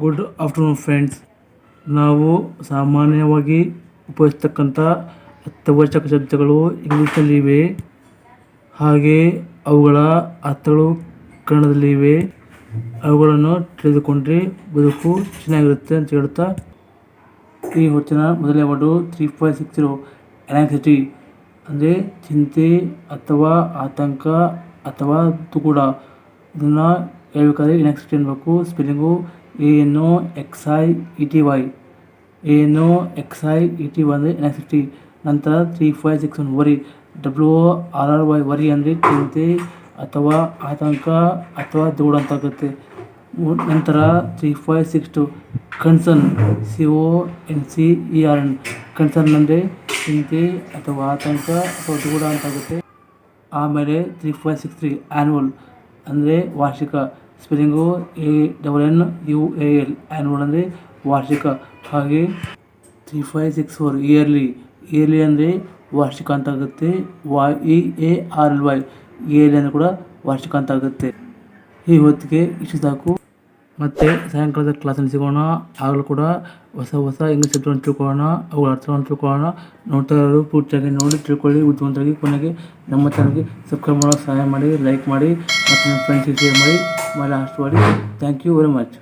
Good afternoon friends ನಾವು ಸಾಮಾನ್ಯವಾಗಿ ಉಪಯೋಗಿಸ್ತಕ್ಕಂಥ ಅತ್ಯವಶ್ಯಕ ಶಬ್ದಗಳು ಇವೆ ಹಾಗೆ ಅವುಗಳ ಅರ್ಥಗಳು ಕನ್ನಡದಲ್ಲಿವೆ. ಅವುಗಳನ್ನು ತಿಳಿದುಕೊಂಡ್ರೆ ಬದುಕು ಚೆನ್ನಾಗಿರುತ್ತೆ ಅಂತ ಹೇಳ್ತಾ ಈ ಹೊತ್ತಿನ ಮೊದಲನೇ word three five six zero. Anxiety ಅಂದರೆ ಚಿಂತೆ ಅಥವಾ ಆತಂಕ ಅಥವಾ ದುಗುಡ. ಇದನ್ನು ಹೇಳ್ಬೇಕಾದ್ರೆ ಎನಾಕ್ಸಿಟಿ ಅನ್ಬೇಕು spelling A N O X I E T Y O X I E T Y ಅಂದರೆ ಎನಾಕ್ಸಿಟಿ ನಂತರ three five six one worry W R R Y worry ಅಂದರೆ ಚಿಂತೆ ಅಥವಾ ಆತಂಕ ಅಥವಾ ದೂಡ ಅಂತ ಆಗುತ್ತೆ ನಂತರ three five six two concern C O N C E R N concern ಅಂದರೆ ಚಿಂತೆ ಅಥವಾ ಆತಂಕ ಅಥವಾ ದುಗುಡ ಅಂತಾಗುತ್ತೆ. ಆಮೇಲೆ three five six three annual ಅಂದರೆ ವಾರ್ಷಿಕ spelling A double N U A L annual ಅಂದರೆ ವಾರ್ಷಿಕ. ಹಾಗೆ three five six four yearly yearly ಅಂದರೆ ವಾರ್ಷಿಕ ಅಂತ ಆಗುತ್ತೆ. ವಾ E A R L Y yearly ಅಂದರೆ ಕೂಡ ವಾರ್ಷಿಕ ಅಂತ ಆಗುತ್ತೆ. ಈ ಹೊತ್ತಿಗೆ ಇಷ್ಟು ಸಾಕು. ಮತ್ತು ಸಾಯಂಕಾಲದ ಕ್ಲಾಸಲ್ಲಿ ಸಿಗೋಣ. ಆಗಲೂ ಕೂಡ ಹೊಸ ಹೊಸ ಇಂಗ್ಲೀಷ್ ಶಬ್ದಗಳನ್ನು ತಿಳ್ಕೊಳ್ಳೋಣ. ಅವುಗಳ ಅರ್ಥವನ್ನು ತಿಳ್ಕೊಳ್ಳೋಣ. ನೋಡ್ತಾ ಇರೋರು ಪೂರ್ತಿಯಾಗಿ ನೋಡಿ, ತಿಳ್ಕೊಳ್ಳಿ. ಬುದ್ಧಿವಂತರಾಗಿ ಕೊನೆಗೆ ನಮ್ಮ ಚಾನಲ್ಗೆ ಸಬ್ಸ್ಕ್ರೈಬ್ ಮಾಡೋಕ್ಕೆ ಸಹಾಯ ಮಾಡಿ ಲೈಕ್ ಮಾಡಿ. ಮತ್ತು ನಿಮ್ಮ ಫ್ರೆಂಡ್ಸಿಗೆ ಶೇರ್ ಮಾಡಿ ಮಾಡಿ ಅಷ್ಟು ಮಾಡಿ ಥ್ಯಾಂಕ್ ಯು ವೆರಿ ಮಚ್